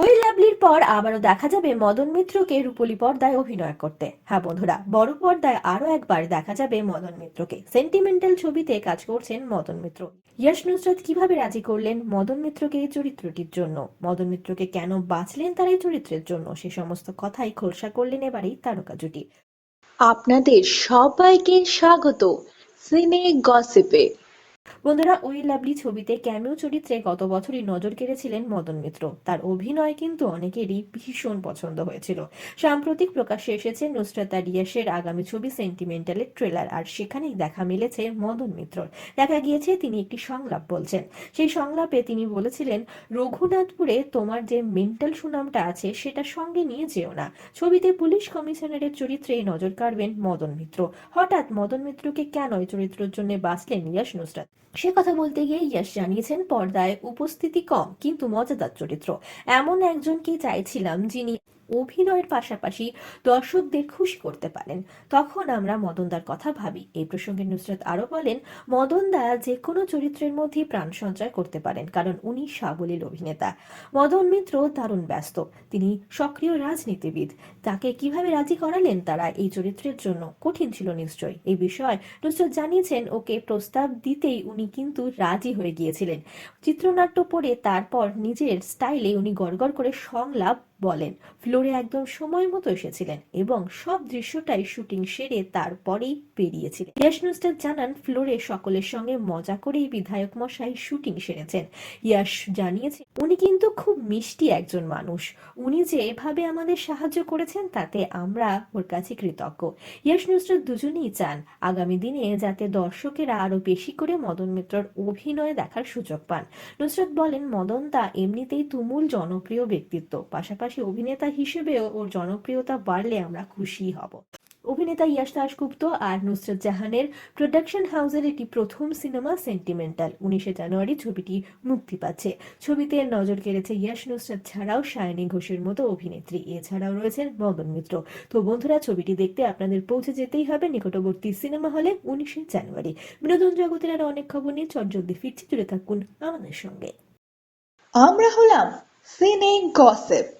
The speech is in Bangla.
ওই লাভলির পর আবারও দেখা যাবে মদন মিত্রকে রূপলী পর্দায় অভিনয় করতে। হ্যাঁ বন্ধুরা, বড় পর্দায় আরও একবার দেখা যাবে মদন মিত্রকে। সেন্টিমেন্টাল ছবিতে কাজ করছেন মদন মিত্র। ইয়াশ নুসরাত কীভাবে রাজি করলেন মদন মিত্রকে এই চরিত্রটির জন্য? মদন মিত্রকে কেন বাঁচলেন তার এই চরিত্রের জন্য? সে সমস্ত কথাই খোলসা করলেন এবারেই তারকা জুটি। আপনাদের সবাইকে স্বাগত। সিনে গসিপে। বন্ধুরা, ওই লাভলি ছবিতে ক্যামিও চরিত্রে গত বছরই নজর কেড়েছিলেন মদন মিত্র। তার অভিনয় কিন্তু অনেকেরই ভীষণ পছন্দ হয়েছিল। সাম্প্রতিক প্রকাশ্যে এসেছে নুসরাত আর ইয়াসের আগামী ছবি সেন্টিমেন্টালের ট্রেলার আর সেখানেই দেখা মিলেছে মদন মিত্রর। দেখা গিয়েছে তিনি একটি সংলাপ বলছেন। সেই সংলাপে তিনি বলেছিলেন, রঘুনাথপুরে তোমার যে মেন্টাল সুনামটা আছে সেটা সঙ্গে নিয়ে যেও না। ছবিতে পুলিশ কমিশনারের চরিত্রে নজর কাড়বেন মদন মিত্র। হঠাৎ মদন মিত্রকে কেন এই চরিত্রের জন্য বাঁচলেন ইয়াশ নুসরাত? সে কথা বলতে গিয়ে ইয়াশ জানিয়েছেন, পর্দায় উপস্থিতি কম, কিন্তু মজাদার চরিত্র। এমন একজনকে চাইছিলাম যিনি অভিনয়ের পাশাপাশি দর্শকদের খুশি করতে পারেন। তখন আমরা মদনদার কথা ভাবি। এই প্রসঙ্গে নুসরাত আরও বলেন, মদনদা যে কোনো চরিত্রের মধ্যে প্রাণ সঞ্চয় করতে পারেন, কারণ উনি সাবলীল অভিনেতা। মদন মিত্র দারুণ ব্যস্ত। তিনি সক্রিয় রাজনীতিবিদ। তাকে কীভাবে রাজি করালেন তারা এই চরিত্রের জন্য? কঠিন ছিল নিশ্চয় এই বিষয়ে নুসরত জানিয়েছেন, ওকে প্রস্তাব দিতেই উনি কিন্তু রাজি হয়ে গিয়েছিলেন। চিত্রনাট্য পড়ে তারপর নিজের স্টাইলে উনি গড়গড় করে সংলাপ বলেন, ফ্লোরে একদম সময় মতো এসেছিলেন এবং সব দৃশ্যটাই শুটিং সেরে তারপরেই বেরিয়েছিলেন ইয়াশ নুসরাত জানান, ফ্লোরে সকলের সঙ্গে মজা করেই বিধায়ক মশাই শুটিং সেরেছেন। ইয়াশ জানিয়েছেন উনি কিন্তু খুব মিষ্টি একজন মানুষ। উনি যে এভাবে আমাদের সাহায্য করেছেন, তাতে আমরা ওর কাছে কৃতজ্ঞ। ইয়াশ নুসরত দুজনেই চান, আগামী দিনে যাতে দর্শকেরা আরও বেশি করে মদন মিত্রর অভিনয় দেখার সুযোগ পান। নুসরত বলেন, মদন দা এমনিতেই তুমুল জনপ্রিয় ব্যক্তিত্ব। পাশাপাশি অভিনেতা হিসেবেও ওর জনপ্রিয়তা বাড়লে আমরা খুশি হব। অভিনেতা ইয়াশ দাশগুপ্ত আর নুসরত জাহানের প্রোডাকশন হাউসের এটি প্রথম সিনেমা সেন্টিমেন্টাল উনিশে জানুয়ারি ছবিটি মুক্তি পাচ্ছে। ছবিতে নজর কেড়েছে ইয়াশ নুসরত ছাড়াও সায়নী ঘোষের মতো অভিনেত্রী। এছাড়াও রয়েছেন মদন মিত্র। তো বন্ধুরা, ছবিটি দেখতে আপনাদের পৌঁছে যেতেই হবে নিকটবর্তী সিনেমা হলে উনিশে জানুয়ারি। বিনোদন জগতের আরও অনেক খবর নিয়ে চটজলদি ফিরছি। জুড়ে থাকুন আমাদের সঙ্গে। আমরা হলাম সিনে গসিপ